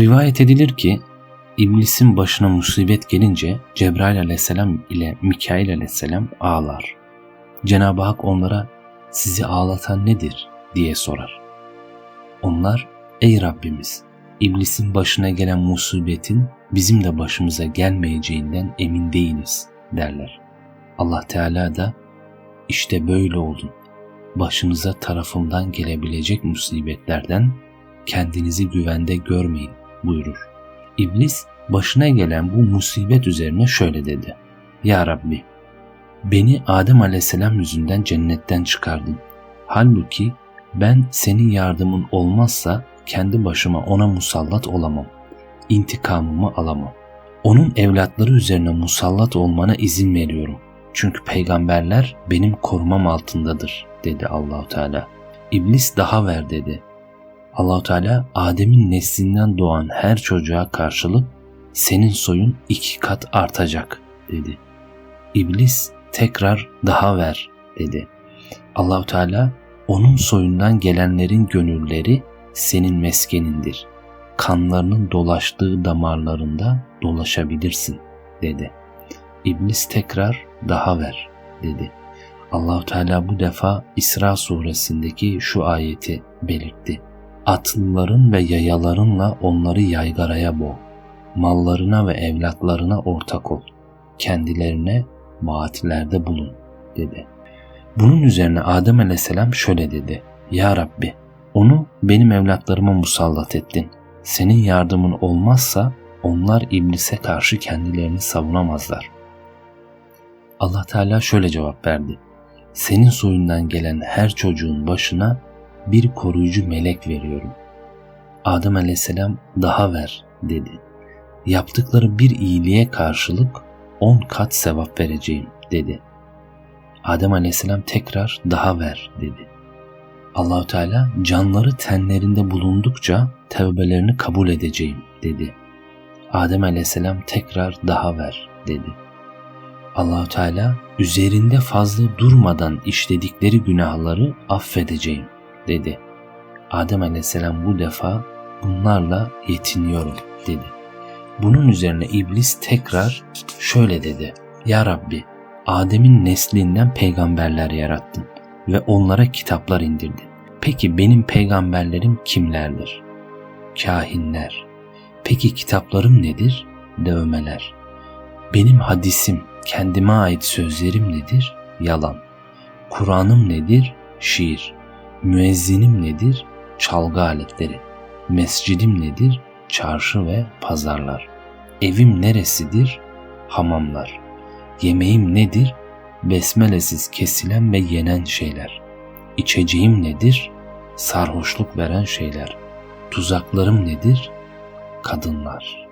Rivayet edilir ki İblisin başına musibet gelince Cebrail aleyhisselam ile Mikail aleyhisselam ağlar. Cenab-ı Hak onlara sizi ağlatan nedir diye sorar. Onlar ey Rabbimiz İblisin başına gelen musibetin bizim de başımıza gelmeyeceğinden emin değiliz derler. Allah Teala da işte böyle olun. Başınıza tarafımdan gelebilecek musibetlerden kendinizi güvende görmeyin buyurur. İblis başına gelen bu musibet üzerine şöyle dedi. Ya Rabbi beni Adem aleyhisselam yüzünden cennetten çıkardın. Halbuki ben senin yardımın olmazsa kendi başıma ona musallat olamam. İntikamımı alamam. Onun evlatları üzerine musallat olmana izin veriyorum. Çünkü peygamberler benim korumam altındadır dedi Allahu Teala. İblis daha ver dedi. Allahu Teala Adem'in neslinden doğan her çocuğa karşılık senin soyun iki kat artacak dedi. İblis tekrar daha ver dedi. Allahu Teala onun soyundan gelenlerin gönülleri senin meskenindir. Kanlarının dolaştığı damarlarında dolaşabilirsin dedi. İblis tekrar daha ver dedi. Allahu Teala bu defa İsra suresindeki şu ayeti belirtti. Atlıların ve yayalarınla onları yaygaraya boğ. Mallarına ve evlatlarına ortak ol. Kendilerine vaatlerde bulun dedi. Bunun üzerine Adem aleyhisselam şöyle dedi. Ya Rabbi onu benim evlatlarıma musallat ettin. Senin yardımın olmazsa onlar iblise karşı kendilerini savunamazlar. Allah Teala şöyle cevap verdi. Senin soyundan gelen her çocuğun başına bir koruyucu melek veriyorum. Adem aleyhisselam daha ver dedi. Yaptıkları bir iyiliğe karşılık on kat sevap vereceğim dedi. Adem aleyhisselam tekrar daha ver dedi. Allahu Teala canları tenlerinde bulundukça tevbelerini kabul edeceğim dedi. Adem aleyhisselam tekrar daha ver dedi. Allahu Teala üzerinde fazla durmadan işledikleri günahları affedeceğim dedi. Adem aleyhisselam bu defa bunlarla yetiniyorum dedi. Bunun üzerine iblis tekrar şöyle dedi. Ya Rabbi Adem'in neslinden peygamberler yarattın ve onlara kitaplar indirdin. Peki benim peygamberlerim kimlerdir? Kahinler. Peki kitaplarım nedir? Dövmeler. Benim hadisim, kendime ait sözlerim nedir? Yalan. Kur'an'ım nedir? Şiir. Müezzinim nedir? Çalgı aletleri. Mescidim nedir? Çarşı ve pazarlar. Evim neresidir? Hamamlar. Yemeğim nedir? Besmelesiz kesilen ve yenen şeyler. İçeceğim nedir? Sarhoşluk veren şeyler. Tuzaklarım nedir? Kadınlar.''